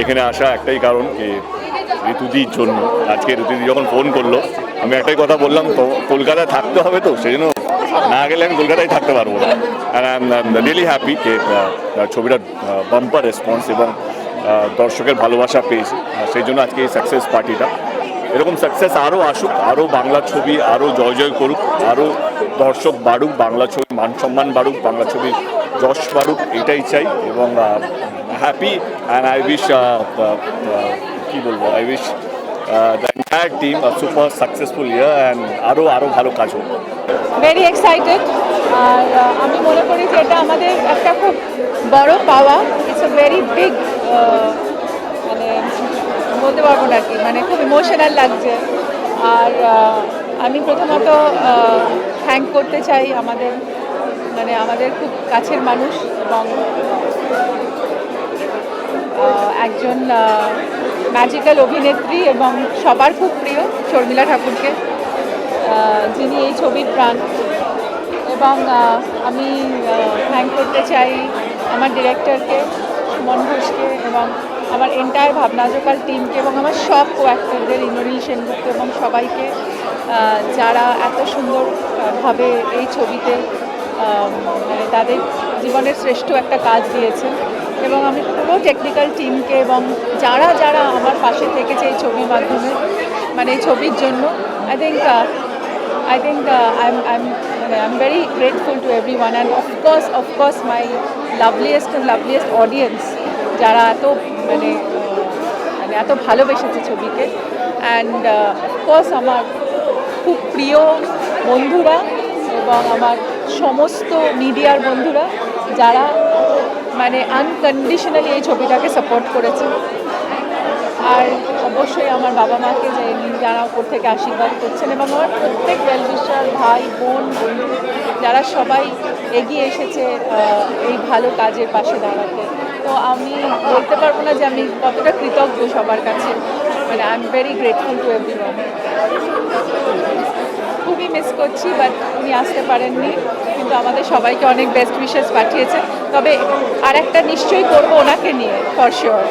এখানে আসা একটাই কারণ কি ঋতুদির জন্য। আজকে ঋতুদি যখন ফোন করল, আমি একটাই কথা বললাম, তো কলকাতায় থাকতে হবে তো সেই জন্য না গেলে আমি কলকাতায় থাকতে পারব না। আর আই এম রিয়েলি হ্যাপি যে ছবিটা বাম্পার রেসপন্স এবং দর্শকের ভালোবাসা পেয়েছি। সেই জন্য আজকে এই সাকসেস পার্টিটা এরকম সাকসেস আরও আসুক আরও বাংলা ছবি আরও জয় জয় করুক আরও দর্শক বাড়ুক, বাংলা ছবি মান সম্মান বাড়ুক, বাংলা ছবির যশ বাড়ুক, এটাই চাই এবং হ্যাপি অ্যান্ড আই উইশ কি বলব I wish the team super successful year and আরও আরও ভালো কাজ হোক। ভেরি এক্সাইটেড আর আমি মনে করি যে এটা আমাদের একটা খুব বড় পাওয়া। ইটস এ ভেরি বিগ মানে বলতে পারব না কি মানে খুব ইমোশনাল লাগছে। আর আমি প্রথমত থ্যাংক করতে চাই আমাদের মানে আমাদের খুব কাছের মানুষ এবং একজন ম্যাজিক্যাল অভিনেত্রী এবং সবার খুব প্রিয় শর্মিলা ঠাকুরকে যিনি এই ছবির প্রাণ। এবং আমি থ্যাংক করতে চাই আমার ডিরেক্টরকে সুমন ঘোষকে এবং আমার এন্টায়ার ভাবনাজকাল টিমকে এবং আমার সব কো অ্যাক্টরদের ইন্দ্রনীল সেনগুপ্ত এবং সবাইকে যারা এত সুন্দরভাবে এই ছবিতে মানে তাদের জীবনের শ্রেষ্ঠ একটা কাজ দিয়েছেন। এবং আমি পুরো টেকনিক্যাল টিমকে এবং যারা যারা আমার পাশে থেকেছে এই ছবির মাধ্যমে মানে এই ছবির জন্য I think I think uh, I'm, I'm, I'm very grateful to everyone and of course, of course, my loveliest and loveliest audience যারা এত মানে মানে এত ভালোবেসেছে ছবিকে। অ্যান্ড অফকোর্স আমার খুব প্রিয় বন্ধুরা এবং আমার সমস্ত মিডিয়ার বন্ধুরা যারা মানে আনকন্ডিশনালি এই ছবিটাকে সাপোর্ট করেছে। আর অবশ্যই আমার বাবা মাকে যে যারা ওপর থেকে আশীর্বাদ করছেন এবং আমার প্রত্যেক ওয়েলবিশার ভাই, বোন, বন্ধু, যারা সবাই এগিয়ে এসেছে এই ভালো কাজের পাশে দাঁড়াতে। তো আমি বলতে পারব না যে আমি কতটা কৃতজ্ঞ সবার কাছে। মানে I am very grateful to every খুবই মিস করছি বাট উনি আসতে পারেননি কিন্তু আমাদের সবাইকে অনেক বেস্ট উইশেস পাঠিয়েছে। তবে আর একটা নিশ্চয়ই করব ওনাকে নিয়ে ফর শিওর